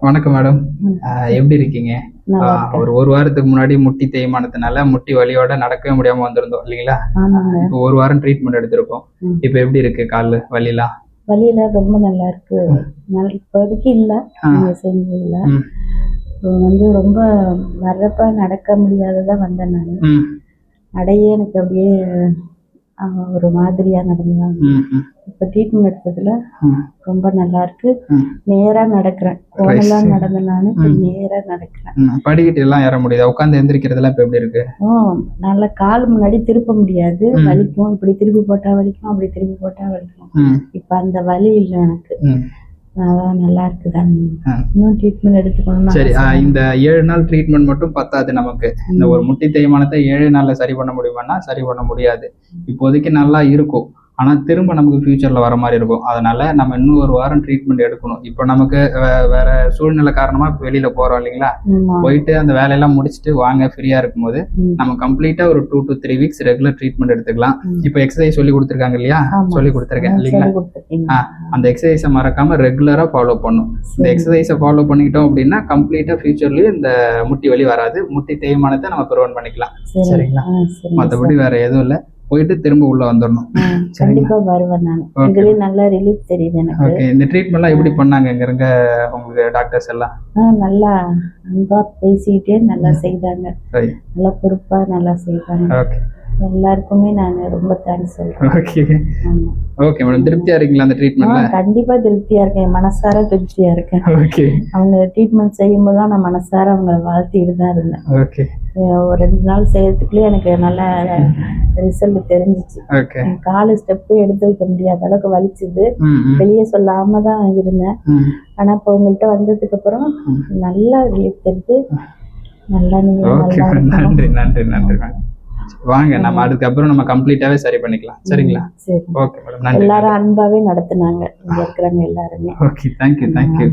வணக்கம் மேடம். எப்படி இருக்கீங்க? ஒரு ஒரு வாரத்துக்கு முன்னாடி முட்டி தேய்மானத்தினால முட்டி வலியோட நடக்கவே முடியாம வந்திருந்தோம் இல்லைங்களா? இப்போ ஒரு வாரம் ட்ரீட்மெண்ட் எடுத்திருக்கோம். இப்போ எப்படி இருக்கு கால் வலிலாம் வழியில ரொம்ப நல்லா இருக்கு. இப்போதைக்கு இல்ல. நீங்க செஞ்சதுல வந்து ரொம்ப வர்றப்ப நடக்க முடியாததா வந்தேன் நான். ம். நடையே எனக்கு அப்படியே ஒரு மாதிரியா நடந்தாங்க இப்போ ட்ரீட்மெண்ட் எடுத்ததுல. ரொம்ப நல்லா இருக்கு. நேரா நடக்கிறேன். கோணெல்லாம் நடந்த நான் நேரா நடக்கிறேன். படிக்கட்டு எல்லாம் ஏற முடியுதா? உட்காந்து எந்திரிக்கிறதுலாம் இப்போ எப்படி இருக்கு? நல்ல கால் முன்னாடி திருப்ப முடியாது. வலிக்கும். இப்படி திருப்பி போட்டா வலிக்கும். அப்படி திருப்பி போட்டா வலிக்கும். இப்போ அந்த வலி இல்லை எனக்கு. அதான் நல்லா. இன்னும் ட்ரீட்மெண்ட் சரி இந்த ஏழு நாள் ட்ரீட்மெண்ட் மட்டும் பத்தாது நமக்கு. இந்த ஒரு முட்டி தேய்மானத்தை ஏழு நாள்ல சரி பண்ண முடியுமான்னா சரி பண்ண முடியாது. இப்போதைக்கு நல்லா இருக்கும். ஆனா திரும்ப நமக்கு ஃபியூச்சர்ல வர மாதிரி இருக்கும். அதனால நம்ம இன்னும் ஒரு வாரம் ட்ரீட்மெண்ட் எடுக்கணும். இப்போ நமக்கு வேற சூழ்நிலை காரணமா இப்ப வெளியில போறோம் இல்லைங்களா? போயிட்டு அந்த வேலையெல்லாம் முடிச்சுட்டு வாங்க ஃப்ரீயா இருக்கும்போது. நம்ம கம்ப்ளீட்டா ஒரு two to three weeks regular treatment எடுத்துக்கலாம். இப்போ எக்ஸசைஸ் சொல்லி கொடுத்துருக்காங்க இல்லையா. சொல்லி கொடுத்துருக்கேன் இல்லைங்களா? அந்த எக்ஸசைஸை மறக்காம ரெகுலரா ஃபாலோ பண்ணும் இந்த எக்ஸசைஸை ஃபாலோ பண்ணிக்கிட்டோம் அப்படின்னா கம்ப்ளீட்டா ஃபியூச்சர்லயும் இந்த முட்டி வலி வராது. முட்டி தேய்மானத்தை நம்ம ப்ரிவென்ட் பண்ணிக்கலாம். சரி. சரிங்களா? மற்றபடி வேற எதுவும் இல்லை. போயிட்டு திரும்ப உள்ள வந்துடணும் கண்டிப்பா வருவேன் நான். இதுலயும் நல்ல ரிலீஃப் தெரியுது எனக்கு. ஓகே இந்த ட்ரீட்மெண்ட்லாம் எப்படி பண்ணாங்க இங்க இருக்க உங்களுக்கு டாக்டர்ஸ் எல்லாம்? நல்லா அன்பா பேசிக்கிட்டே நல்லா செய்தாங்க. நல்லா பொறுப்பா நல்லா செய்தாங்க. ஓகே. எல்லாருக்குமே நான் ரொம்ப தேங்க்ஸ் சொல்றேன். ஓகே ஓகே மேடம் திருப்தியா இருக்கீங்களா அந்த ட்ரீட்மெண்ட்ல கண்டிப்பா திருப்தியா இருக்கேன். மனசார திருப்தியா இருக்கேன். ஓகே அவங்க ட்ரீட்மெண்ட் செய்யும்போது தான் நான் மனசார அவங்கள வாழ்த்திட்டு தான் இருந்தேன். ஓகே ஒரு ரெண்டு நாள் செய்யறதுக்குள்ளே எனக்கு நல்ல ரிசல்ட் தெரிஞ்சிச்சு. காலு ஸ்டெப்பு எடுத்து வைக்க முடியாத அளவுக்கு வலிச்சுது. வெளியே சொல்லாம தான் இருந்தேன். ஆனா இப்போ உங்கள்கிட்ட வந்ததுக்கு அப்புறம். நல்லா ரிலீஃப் தெரிஞ்சு நல்லா நீங்க. நன்றி நன்றி நன்றி வாங்க நம்ம அதுக்கப்புறம் நம்ம கம்ப்ளீட்டாவே சரி பண்ணிக்கலாம். சரிங்களா? சரி. ஓகே மேடம் நன்றி எல்லாரும் அன்பாவே நடத்துனாங்க. இங்க இருக்கிறவங்க எல்லாருமே. Okay thank you thank you